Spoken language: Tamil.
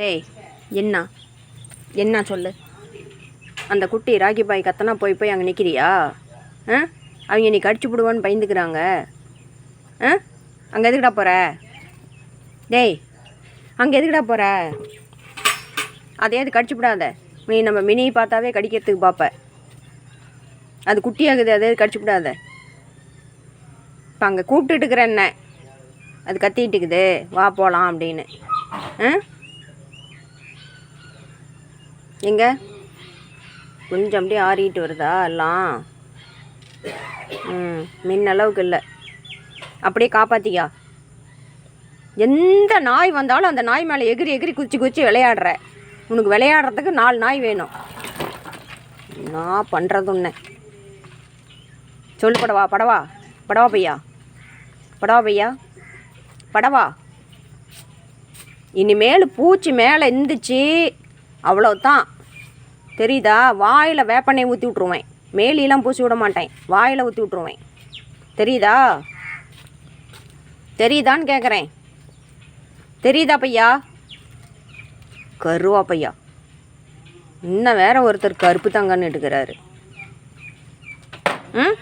டேய் என்ன? என்ன சொல்லு? அந்த குட்டி ராகி பாய் கத்தனா போய் போய் அங்கே நிற்கிறியா ஆ? அவங்க நீ கடிச்சு விடுவான்னு பயந்துக்கிறாங்க. ஆ? அங்கே எதுக்குடா போகிற டேய் அங்கே எதுக்குடா போகிற அதையாவது கடிச்சு விடாத நீ நம்ம மினி பார்த்தாவே கடிக்கிறதுக்கு பார்ப்ப அது குட்டியாகுது அதையாவது கடிச்சு விடாத இப்போ அங்கே கூப்பிட்டுட்டு இருக்கிற என்ன? அது கத்திட்டு இருக்குது. வா போகலாம் அப்படின்னு. ஆ? எங்க? கொஞ்சம் அப்படியே ஆறிட்டு வருதா எல்லாம்? ம் முன்ன அளவுக்கு இல்லை. அப்படியே காப்பாத்தியா எந்த நாய் வந்தாலும் அந்த நாய் மேலே எகிரி எகிரி குச்சி குச்சி விளையாடுற. உனக்கு விளையாடுறதுக்கு நாலு நாய் வேணும். நான் பண்ணுறது உன்னை? சொல்லு படவா படவா படவா பையா? படவா பையா? படவா? இனிமேல் பூச்சி மேலே இருந்துச்சு அவ்வளோதான் தெரியுதா? வாயில் வேப்பெண்ணெய் ஊற்றி விட்ருவேன் மேலிலாம் பூசி விட மாட்டேன். வாயில் ஊற்றி விட்ருவேன் தெரியுதா? தெரியுதான்னு கேட்குறேன் தெரியுதா பையா? கருவா பையா. இன்னும் வேற ஒருத்தர் கருப்பு தங்கன்னு எடுக்கிறாரு. ம்?